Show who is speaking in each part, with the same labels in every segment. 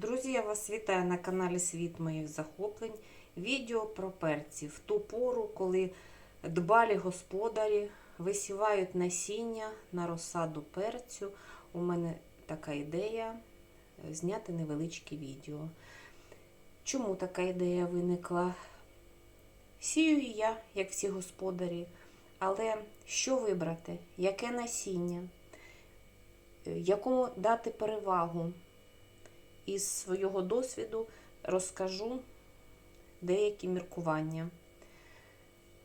Speaker 1: Друзі, я вас вітаю на каналі Світ моїх захоплень. Відео про перці. В ту пору, коли дбалі господарі висівають насіння на розсаду перцю. У мене така ідея е, зняти невеличке відео. Чому така ідея виникла? Сію і я, як всі господарі, але що вибрати? Яке насіння? Е, Якому дати перевагу? Із свого досвіду розкажу деякі міркування.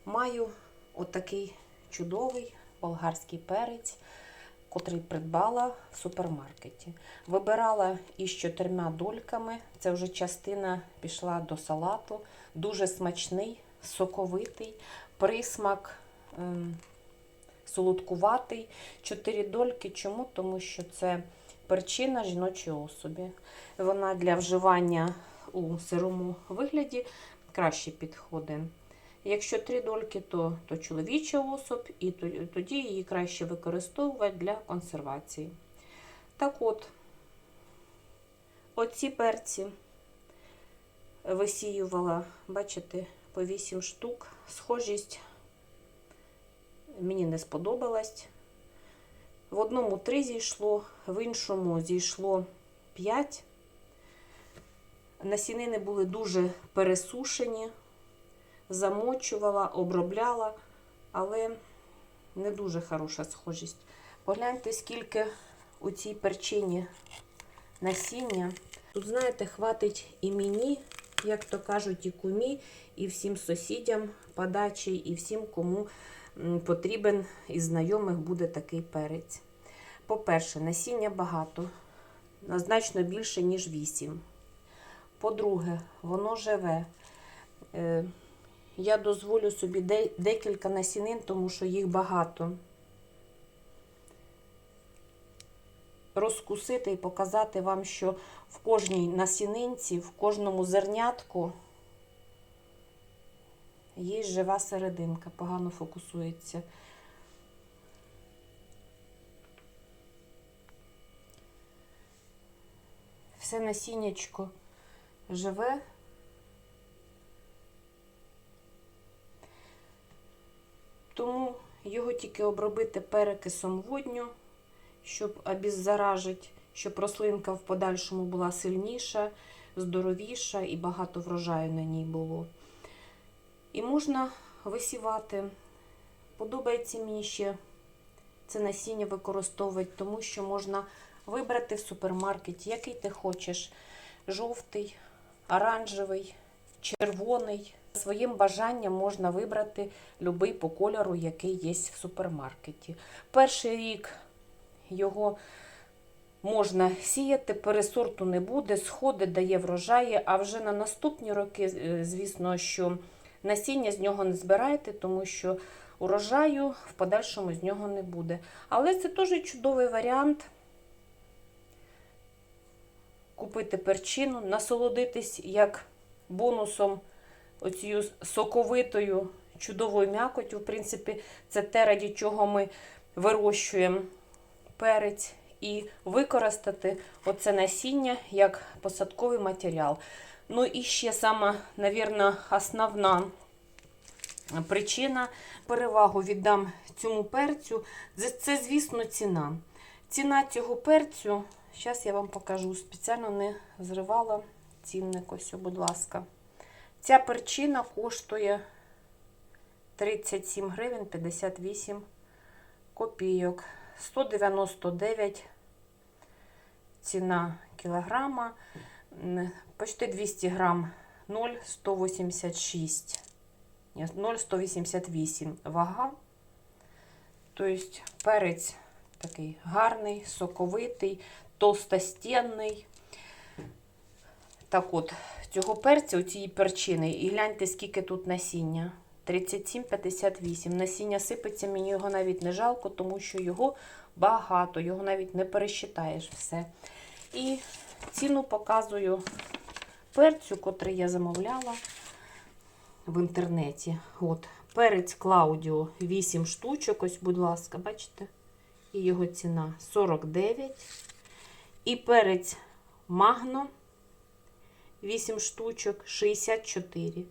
Speaker 1: Маю отакий чудовий болгарський перець, котрий придбала в супермаркеті. Вибирала із чотирма дольками. Це вже частина пішла до салату. Дуже смачний, соковитий, присмак. ем, Солодкуватий, чотири дольки. Чому? Тому що це перчина жіночої особі. Вона для вживання у сирому вигляді краще підходить. Якщо три дольки, то, то чоловіча особ, і тоді її краще використовувати для консервації. Так от, оці перці висіювала, бачите, по 8 штук. Схожість мені не сподобалась. В одному 3 зійшло, в іншому зійшло 5. Насінини були дуже пересушені, замочувала, обробляла, але не дуже хороша схожість. Погляньте, скільки у цій перчині насіння. Тут, знаєте, хватить і мені, як то кажуть, і кумі, і всім сусідям подачі, і всім, кому потрібен із знайомих буде такий перець. По-перше, насіння багато, значно більше, ніж 8. По-друге, воно живе. Е, Я дозволю собі декілька насінин, тому що їх багато. Розкусити і показати вам, що в кожній насінинці, в кожному зернятку є жива серединка, погано фокусується. Все насіннячко живе. Тому його тільки обробити перекисом водню, щоб обеззаражити, щоб рослинка в подальшому була сильніша, здоровіша і багато врожаю на ній було. І можна висівати. Подобається мені ще це насіння використовувати, тому що можна вибрати в супермаркеті, який ти хочеш. Жовтий, оранжевий, червоний. Своїм бажанням можна вибрати будь-який по кольору, який є в супермаркеті. Перший рік його можна сіяти, пересорту не буде, сходи дає врожаї, а вже на наступні роки, е, звісно, що насіння з нього не збирайте, тому що урожаю в подальшому з нього не буде. Але це теж чудовий варіант купити перчину, насолодитись як бонусом оцією соковитою чудовою м'якотю. В принципі, це те, раді чого ми вирощуємо перець, і використати оце насіння як посадковий матеріал. Ну і ще сама, навірно, основна причина перевагу віддам цьому перцю. Це, звісно, ціна. Ціна цього перцю, зараз я вам покажу, спеціально не зривала цінник, ось, будь ласка. Ця перчина коштує 37 гривень 58 копійок. 199 ціна кілограма. Почти 200 грам 0,186. 0,188 вага. Тобто перець такий гарний, соковитий, толстостінний. Так от, цього перця, у цієї перчини, і гляньте, скільки тут насіння. 37,58. Насіння сипеться, мені його навіть не жалко, тому що його багато, його навіть не пересчитаєш все. І ціну показую перцю, котрий я замовляла в інтернеті. От, перець Клаудіо 8 штучок, ось, будь ласка, бачите? І його ціна 49. І перець Магно 8 штучок 64.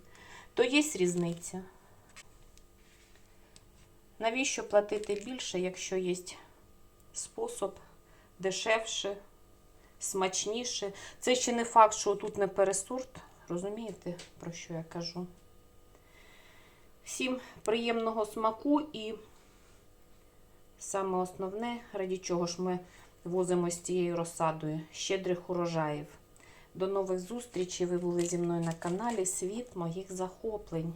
Speaker 1: То є різниця. Навіщо платити більше, якщо є спосіб дешевше, смачніше? Це ще не факт, що тут не пересорт. Розумієте, про що я кажу? Всім приємного смаку і саме основне, раді чого ж ми возимо з цією розсадою, щедрих урожаїв. До нових зустрічей. Ви були зі мною на каналі Світ моїх захоплень.